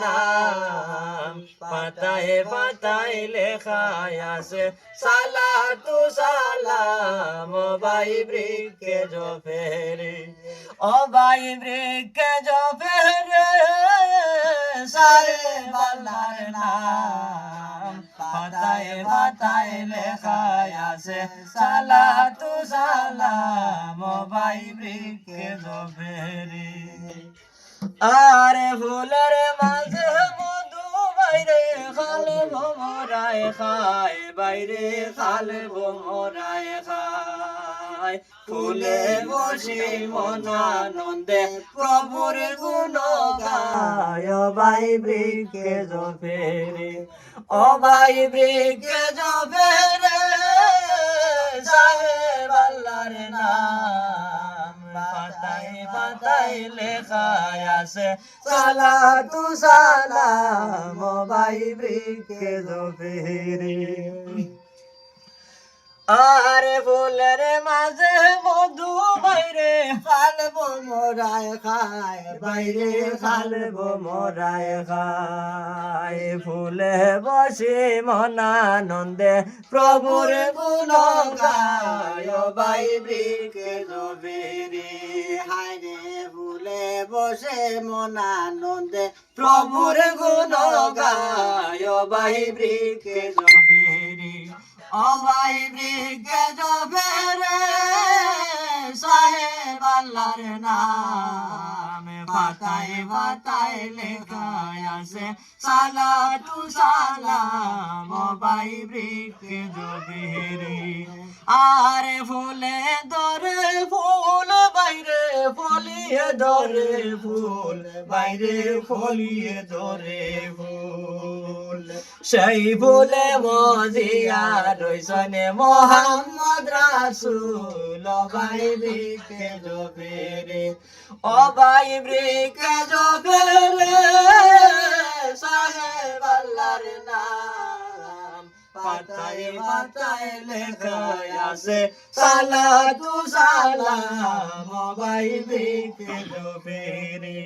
নাম পাতায় পাতায় লেখায় আছে, সালাতু সালাম, ও ভাই বৃক্ষে জফেরে। ও ভাই বৃক্ষে জফেরে, সারে আল্লাহর নাম। পাতায় পাতায় লেখায় আছে, সালাতু সালাম, ও ভাই বৃক্ষে আরে ফুলের মাঝে মধু বাইরে খালে ভমরায় খায়, বাইরে খালে ভমরায় খায়। ফুলে বসে মনানন্দে প্রভুর গুণ গায় ভাই বৃক্ষে জফেরে ভাই বৃক্ষে জফেরে আরে ফুলের মাঝে মধু বাইরে খালব মোরায় খায়, বাইরে খালব মোরায় খায়। ফুলে বসে মনানন্দে প্রভুর গুণ গায় বৃক্ষে জবেরে হায় রে বসে মনানন্দে প্রভুর গুণ গায় ভাই বৃক্ষে জবেরে অবাই বৃক্ষে জবেরে সাহেব আল্লাহর নাম পাতায় পাতায় লেখায় আছে, সালাতু সালাম অবাই বৃক্ষে জবেরে। আরে ফুলে ধরে ফুল ফলিয়ে ধরে ফুল, বাইরে ফলিয়ে ধরে ফুল। সেই ফুলে মজিয়া রইসনে মোহাম্মদ রাসুল ভাই বৃক্ষে জবেরে ও ভাই বৃক্ষে জবেরে সাহেব আল্লাহর পাতায় পাতায় লেখায় আছে, সালাতু সালাম। ভাই বৃক্ষে জবেরে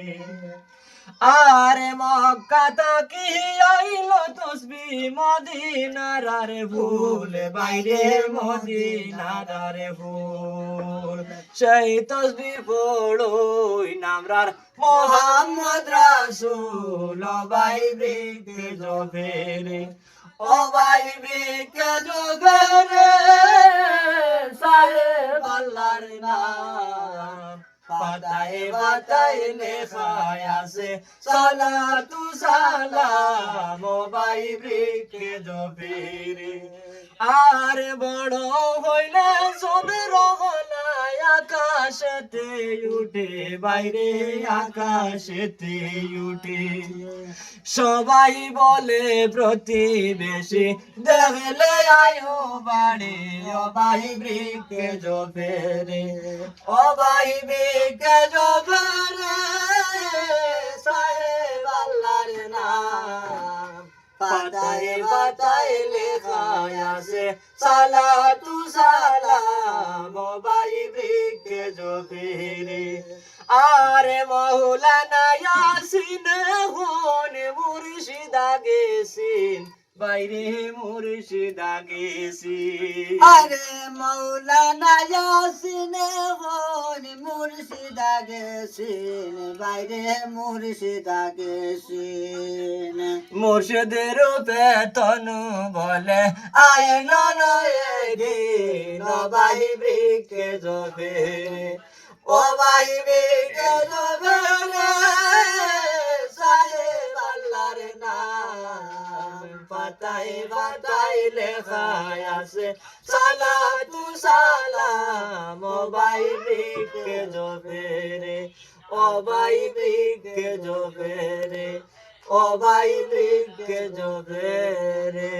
আরে মক্কা তাকি আইল তসবি মদিনার? আরে ফুল বাইরে মদিনার আরে ফুল সেই তসবি পড়ই নামরার মোহাম্মদ রাসূল। ভাই বৃক্ষে জফেরে ও ভাই বৃক্ষে জফেরে ও ভাই বৃক্ষে জফিরে আর বড় হইলে সবে রহলায় আকাশেতে উঠে, বাইরে আকাশেতে উঠে। সবাই বলে প্রতিবেশী, দেখলে আয়ো বাড়ে ভাই বৃক্ষে জফেরে ও ভাই বৃক্ষে জফেরে পাতায় আছে সালাতু সালাম ভাই বৃক্ষে জফেরে আরে মৌলানা ইয়াসিন হন মুর্শিদা গেছিন বাইরে মুর্শিদা গেছিন আরে মৌলানা ইয়াসিন হন মুর্শিদা গেছেন বাইরে মুর্শিদা গেছেন। মুর্শিদের বেতন বলে আয় নদিন ভাই বৃক্ষে জবে। ও ভাই বৃক্ষে জবে পাতায় পাতায় লেখায় আছে। সালাতু সালাম ও ভাই বৃক্ষে জবে রে ও ভাই বৃক্ষে জবে রে ও রে